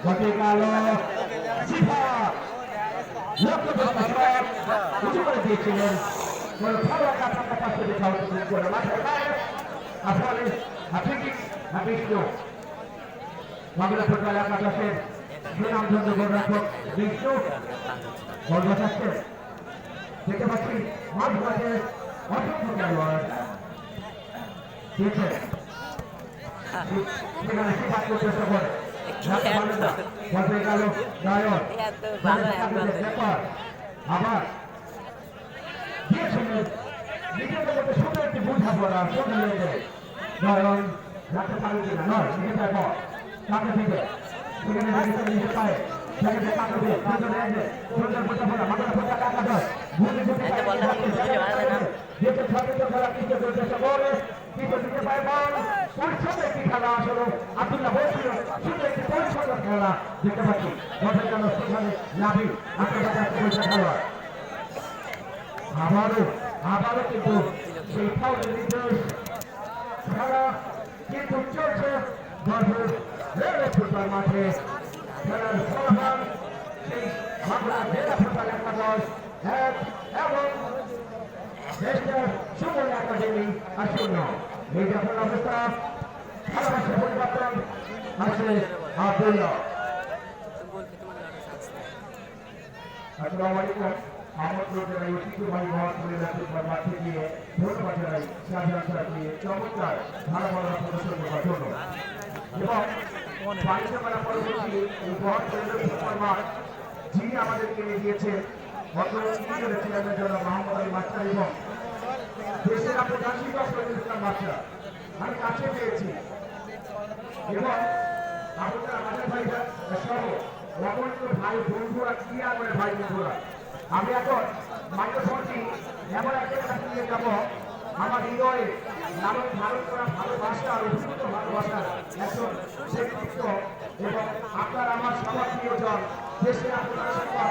ঘটে গেল দিয়েছিলেন ভালো একটা আসলে হাফিকি হাফিজও বাংলা ফুটবল একাদশের সুনামধন্য গোলরক্ষক বিষ্ণু বল বসাচ্ছে দেখতে পাচ্ছি মাঠ মাঠে অসংখ্য খেলোয়াড় সেখানে আবার একটি বোঝাপড়া ছোট লেগে নয়ন রাখতে পারেন কিনা নয় নিজে দেখো কাকে থেকে। সেখানে নিজে নিজে পায় সেখানে কাকে দিয়ে দুজনে এসে সুন্দর বোঝাপড়া মাথার ফোটা বল ধরে। কিন্তু বুঝে পারবে না। যেতে সচেতন করা কিছু করতে করে কিছু দিতে পারে বল পরিচ্ছন্ন একটি খেলা আসলে? আব্দুল্লাহ বলছিল, শুধু একটি পরিচ্ছন্ন খেলা। দেখতে পাচ্ছি বছর গেল সেখানে লাভি আত্মকথা খেলোয়াড়। আবারও আবারও কিন্তু সেই ফাউলের নির্দেশ। খেলা কিন্তু চলছে গর্ভের ফুটবল মাঠে। খেলার ফলাফল সেই বাংলা জেলা ফুটবল একাদশ এক এবং দেশের সুবর্ণ একাডেমি শূন্য এই যখন অবস্থা খেলাবাসের পরিবর্তন আছে আব্দুল্লাহ। আসসালামু আলাইকুম। আমন্ত্রণ জানাই ঐতিহ্যবাহী মহাপুরে ফুটবল মাঠে এবং বাণিজ্য মেলা পরবর্তী এই মহাপুরের ফুটবল মাঠ যিনি আমাদেরকে দেশের আপনার জাতীয় শহীদ ইসলাম কাছে পেয়েছি এবং আপনারা আমাদের ভাইরা সহ অগণিত ভাই, বন্ধুরা কি আমার ভাই, বন্ধুরা আমি এখন মাইক্রোফোনটি এমন একটা কাছে নিয়ে যাব। আমার হৃদয়ে নারদ ধারণ করা ভালোবাসা আর ভালোবাসা একজন ব্যক্তিত্ব এবং আপনার আমার সবার প্রিয়জন। দেশের আপনার সবার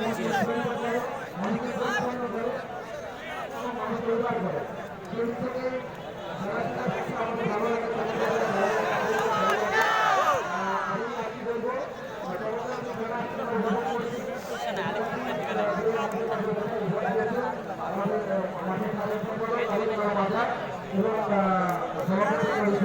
বেশি লাগে এবং